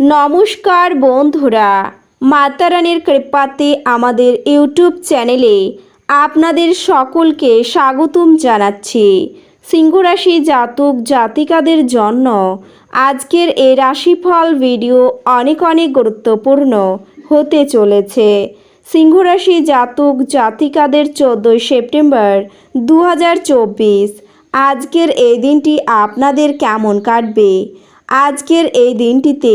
নমস্কার বন্ধুরা মাতারানীর কৃপাতে আমাদের ইউটিউব চ্যানেলে আপনাদের সকলকে স্বাগতম জানাচ্ছি। সিংহরাশি জাতক জাতিকাদের জন্য আজকের এই রাশিফল ভিডিও অনেক অনেক গুরুত্বপূর্ণ হতে চলেছে। সিংহরাশি জাতক জাতিকাদের চোদ্দোই সেপ্টেম্বর দু হাজার চব্বিশ, আজকের এই দিনটি আপনাদের কেমন কাটবে? আজকের এই দিনটিতে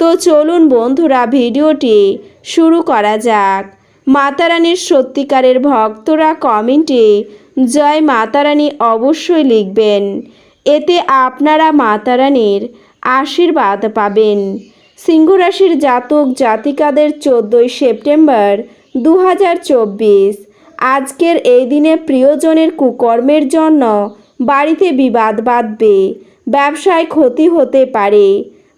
তো চলুন বন্ধুরা, ভিডিওটি শুরু করা যাক। মাতারানীর সত্যিকারের ভক্তরা কমেন্টে জয় মাতারানী অবশ্যই লিখবেন। এতে আপনারা মাতারানীর আশীর্বাদ পাবেন। সিংহরাশির জাতক জাতিকাদের চোদ্দোই সেপ্টেম্বর দু হাজার চব্বিশ। আজকের এই দিনে প্রিয়জনের কুকর্মের জন্য বাড়িতে বিবাদ বাঁধবে। ব্যবসায় ক্ষতি হতে পারে।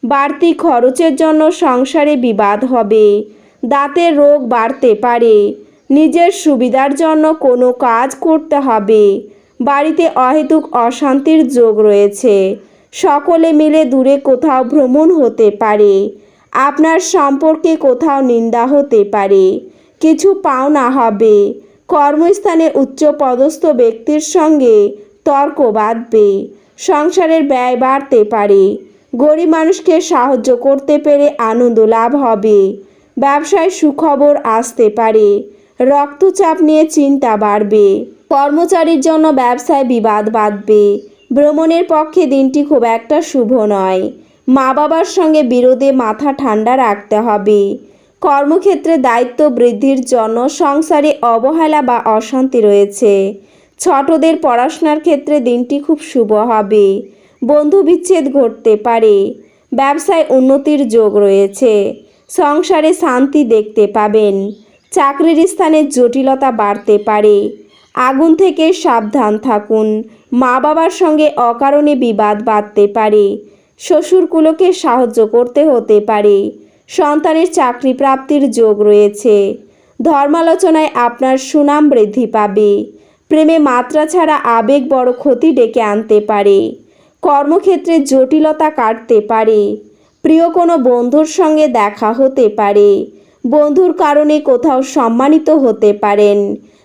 বাড়তি খরচের জন্য সংসারে বিবাদ হবে। দাঁতের রোগ বাড়তে পারে। নিজের সুবিধার জন্য কোনো কাজ করতে হবে। বাড়িতে অহেতুক অশান্তির যোগ রয়েছে। সকলে মিলে দূরে কোথাও ভ্রমণ হতে পারে। আপনার সম্পর্কে কোথাও নিন্দা হতে পারে। কিছু পাওনা হবে। কর্মস্থানে উচ্চ পদস্থ ব্যক্তির সঙ্গে তর্ক বাঁধবে। সংসারের ব্যয় বাড়তে পারে। গরিব মানুষকে সাহায্য করতে পেরে আনন্দ লাভ হবে। ব্যবসায় সুখবর আসতে পারে। রক্তচাপ নিয়ে চিন্তা বাড়বে। কর্মচারীর জন্য ব্যবসায় বিবাদ বাঁধবে। ভ্রমণের পক্ষে দিনটি খুব একটা শুভ নয়। মা বাবার সঙ্গে বিরোধে মাথা ঠান্ডা রাখতে হবে। কর্মক্ষেত্রে দায়িত্ব বৃদ্ধির জন্য সংসারে অবহেলা বা অশান্তি রয়েছে। ছোটদের পড়াশোনার ক্ষেত্রে দিনটি খুব শুভ হবে। বন্ধু বিচ্ছেদ ঘটতে পারে। ব্যবসায় উন্নতির যোগ রয়েছে। সংসারে শান্তি দেখতে পাবেন। চাকরির স্থানে জটিলতা বাড়তে পারে। আগুন থেকে সাবধান থাকুন। মা বাবার সঙ্গে অকারণে বিবাদ বাঁধতে পারে। শ্বশুরকুলোকে সাহায্য করতে হতে পারে। সন্তানের চাকরি প্রাপ্তির যোগ রয়েছে। ধর্মালোচনায় আপনার সুনাম বৃদ্ধি পাবে। প্রেমে মাত্রা ছাড়া আবেগ বড় ক্ষতি ডেকে আনতে পারে। কর্মক্ষেত্রে জটিলতা কাটতে পারে। প্রিয় কোনো বন্ধুর সঙ্গে দেখা হতে পারে। বন্ধুর কারণে কোথাও সম্মানিত হতে পারেন।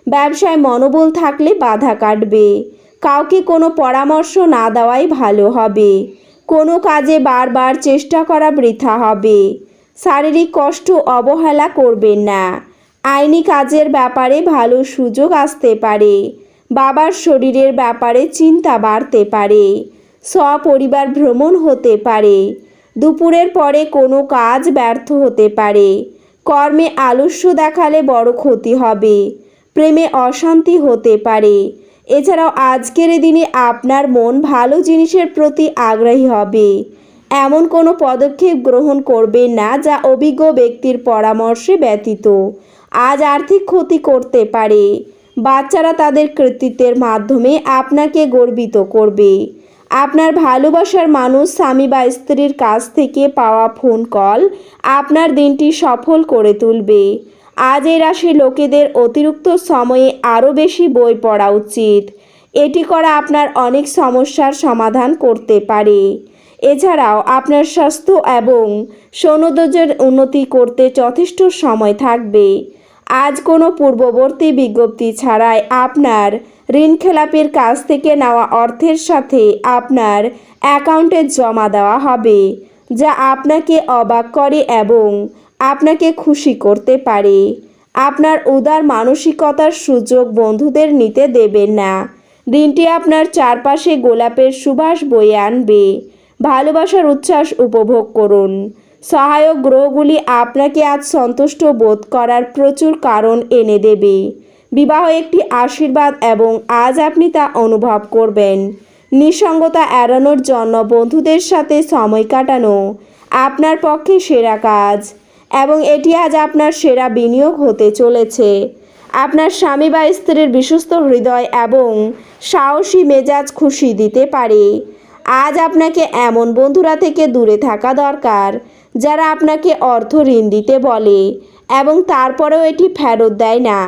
ব্যবসায় মনোবল থাকলে বাধা কাটবে। কাউকে কোনো পরামর্শ না দেওয়াই ভালো হবে। কোনো কাজে বারবার চেষ্টা করা বৃথা হবে। শারীরিক কষ্ট অবহেলা করবেন না। আইনি কাজের ব্যাপারে ভালো সুযোগ আসতে পারে। বাবার শরীরের ব্যাপারে চিন্তা বাড়তে পারে। সপরিবার ভ্রমণ হতে পারে। দুপুরের পরে কোনো কাজ ব্যর্থ হতে পারে। কর্মে আলস্য দেখালে বড় ক্ষতি হবে। প্রেমে অশান্তি হতে পারে। এছাড়াও আজকের দিনে আপনার মন ভালো জিনিসের প্রতি আগ্রহী হবে। এমন কোনো পদক্ষেপ গ্রহণ করবেন না যা অভিজ্ঞ ব্যক্তির পরামর্শে ব্যতীত। আজ আর্থিক ক্ষতি করতে পারে। বাচ্চারা তাদের কৃতিত্বের মাধ্যমে আপনাকে গর্বিত করবে। আপনার ভালোবাসার মানুষ স্বামী বা স্ত্রীর কাছ থেকে পাওয়া ফোন কল আপনার দিনটি সফল করে তুলবে। আজ এই রাশির লোকেদের অতিরিক্ত সময়ে আরও বেশি বই পড়া উচিত। এটি করা আপনার অনেক সমস্যার সমাধান করতে পারে। এছাড়াও আপনার স্বাস্থ্য এবং সৌন্দর্যের উন্নতি করতে যথেষ্ট সময় থাকবে। আজ কোনো পূর্ববর্তী বিজ্ঞপ্তি ছাড়াই আপনার ঋণ খেলাপির কাছ থেকে নেওয়া অর্থের সাথে আপনার অ্যাকাউন্টে জমা দেওয়া হবে, যা আপনাকে অবাক করে এবং আপনাকে খুশি করতে পারে। আপনার উদার মানসিকতার সুযোগ বন্ধুদের নিতে দেবেন না। দিনটি আপনার চারপাশে গোলাপের সুবাস বয়ে আনবে। ভালোবাসার উচ্ছ্বাস উপভোগ করুন। সহায়ক গ্রহগুলি আপনাকে আজ সন্তুষ্ট বোধ করার প্রচুর কারণ এনে দেবে। বিবাহ একটি আশীর্বাদ এবং আজ আপনি তা অনুভব করবেন। নিঃসঙ্গতা এড়ানোর জন্য বন্ধুদের সাথে সময় কাটানো আপনার পক্ষে সেরা কাজ এবং এটি আজ আপনার সেরা বিনিয়োগ হতে চলেছে। আপনার স্বামী বা স্ত্রীর বিশ্বস্ত হৃদয় এবং সাহসী মেজাজ খুশি দিতে পারে। আজ আপনাকে এমন বন্ধুরা থেকে দূরে থাকা দরকার, যারা আপনাকে অর্থ ঋণ দিতে বলে এবং তারপরেও এটি ফেরত দেয় না।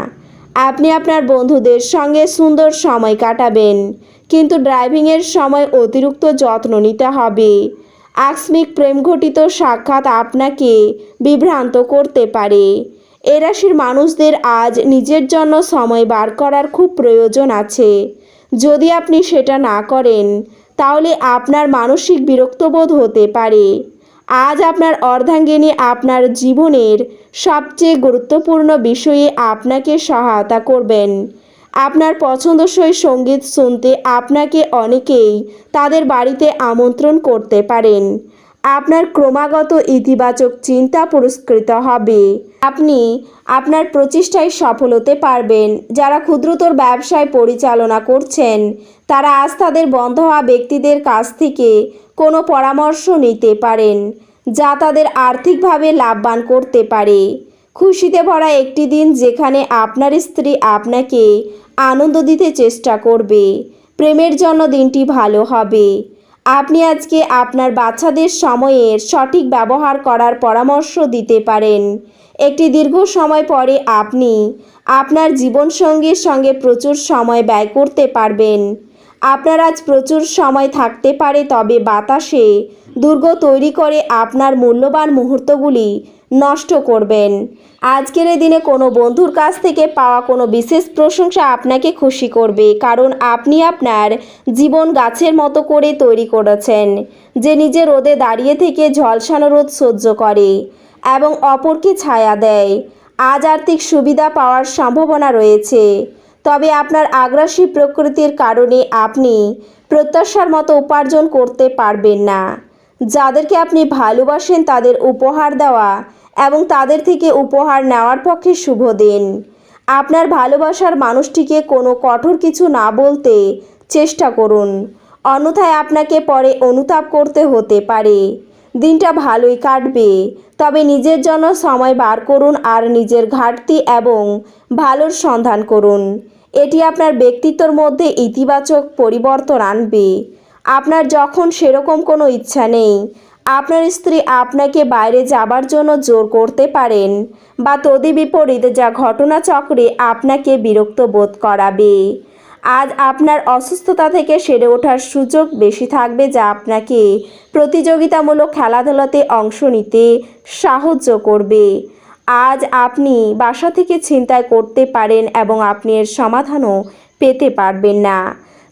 আপনি আপনার বন্ধুদের সঙ্গে সুন্দর সময় কাটাবেন। কিন্তু ড্রাইভিংয়ের সময় অতিরিক্ত যত্ন নিতে হবে। আকস্মিক প্রেমঘটিত সাক্ষাৎ আপনাকে বিভ্রান্ত করতে পারে। এ রাশির মানুষদের আজ নিজের জন্য সময় বার করার খুব প্রয়োজন আছে। যদি আপনি সেটা না করেন, তাহলে আপনার মানসিক বিরক্তবোধ হতে পারে। আজ আপনার অর্ধাঙ্গিনী আপনার জীবনের সবচেয়ে গুরুত্বপূর্ণ বিষয়ে আপনাকে সহায়তা করবেন। আপনার পছন্দসই সংগীত শুনতে আপনাকে অনেকেই তাদের বাড়িতে আমন্ত্রণ করতে পারেন। আপনার ক্রমাগত ইতিবাচক চিন্তা পুরস্কৃত হবে। আপনি আপনার প্রচেষ্টায় সফল হতে পারবেন। যারা ক্ষুদ্রতর ব্যবসায় পরিচালনা করছেন, তারা আজ তাদের বন্ধ হওয়া ব্যক্তিদের কাছ থেকে কোনো পরামর্শ নিতে পারেন। যা তাদের আর্থিকভাবে লাভবান করতে পারে। খুশিতে ভরা একটি দিন যেখানে আপনার স্ত্রী আপনাকে আনন্দ দিতে চেষ্টা করবে। প্রেমের জন্য দিনটি ভালো হবে। আপনি আজকে আপনার বাচ্চাদের সময়ের সঠিক ব্যবহার করার পরামর্শ দিতে পারেন। একটি দীর্ঘ সময় পরে আপনি আপনার জীবনসঙ্গীর সঙ্গে প্রচুর সময় ব্যয় করতে পারবেন। আপনার আজ প্রচুর সময় থাকতে পারে, তবে বাতাসে দুর্গ তৈরি করে আপনার মূল্যবান মুহূর্তগুলি নষ্ট করবেন। আজকের এই দিনে কোনো বন্ধুর কাছ থেকে পাওয়া কোনো বিশেষ প্রশংসা আপনাকে খুশি করবে, কারণ আপনি আপনার জীবন গাছের মতো করে তৈরি করেছেন, যে নিজে রোদে দাঁড়িয়ে থেকে ঝলসানো রোদ সহ্য করে এবং অপরকে ছায়া দেয়। আজ আর্থিক সুবিধা পাওয়ার সম্ভাবনা রয়েছে, তবে আপনার আগ্রাসী প্রকৃতির কারণে আপনি প্রত্যাশার মতো উপার্জন করতে পারবেন না। যাদেরকে আপনি ভালোবাসেন তাদের উপহার দেওয়া এবং তাদের থেকে উপহার নেওয়ার পক্ষে শুভ দিন। আপনার ভালোবাসার মানুষটিকে কোনো কঠোর কিছু না বলতে চেষ্টা করুন। অন্যথায় আপনাকে পরে অনুতাপ করতে হতে পারে। দিনটা ভালোই কাটবে, তবে নিজের জন্য সময় বার করুন আর নিজের ঘাটতি এবং ভালোর সন্ধান করুন। এটি আপনার ব্যক্তিত্বর মধ্যে ইতিবাচক পরিবর্তন আনবে। আপনার যখন সেরকম কোনো ইচ্ছা নেই, আপনার স্ত্রী আপনাকে বাইরে যাবার জন্য জোর করতে পারেন বা তদি বিপরীত যা ঘটনাচক্রে আপনাকে বিরক্ত বোধ করাবে। আজ আপনার অসুস্থতা থেকে সেরে ওঠার সুযোগ বেশি থাকবে যা আপনাকে প্রতিযোগিতামূলক খেলাধুলাতে অংশ নিতে সাহায্য করবে। আজ আপনি বাসা থেকে চিন্তায় করতে পারেন এবং আপনি এর সমাধানও পেতে পারবেন না।